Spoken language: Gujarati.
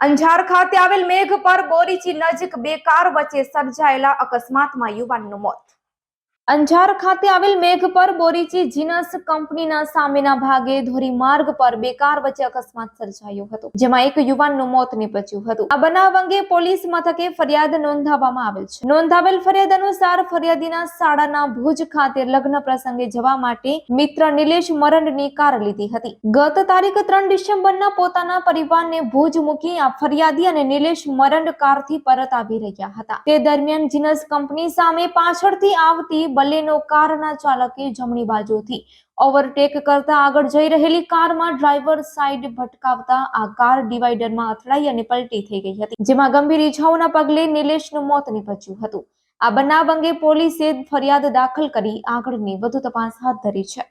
અંજાર ખાતે આવેલ મેઘ પર બોરીચી નજીક બે કાર વચ્ચે સર્જાયેલા અકસ્માતમાં યુવાનનું મોત. અંજાર ખાતે આવેલ મેઘ પર બોરીચી જીનસ કંપનીના સામેના ભાગે ધોરીમાર્ગ પર બે કાર વચ્ચે અકસ્માત સર્જાયો હતો, જેમાં એક યુવાનનું મોત નીપજ્યું હતું. આ બનાવ અંગે પોલીસ મથકે ફરિયાદ નોંધાવવામાં આવેલ છે. નોંધાવેલ ફરિયાદ અનુસાર ફરિયાદીના શાળાના ભુજ ખાતે લગ્ન પ્રસંગે જવા માટે મિત્ર નિલેશ મરંડની કાર લીધી હતી. ગત તારીખ ત્રણ ડિસેમ્બરના પોતાના પરિવારને ભુજ મૂકી આ ફરિયાદી અને નિલેશ મરંડ કારથી પરત આવી રહ્યા હતા. તે દરમિયાન જીનસ કંપની સામે પાછળથી આવતી બલેનો કારના ચાલકે જમણી બાજુથી ઓવરટેક કરતા આગળ જઈ રહેલી કારમાં ડ્રાઈવર સાઈડ ભટકાવતા આ કાર ડિવાઈડરમાં અથડાઈ અને પલટી થઈ ગઈ હતી, જેમાં ગંભીર ઈજાઓના પગલે નિલેશનું મોત નીપજ્યું હતું. આ બનાવ અંગે પોલીસે ફરિયાદ દાખલ કરી આગળની વધુ તપાસ હાથ ધરી છે.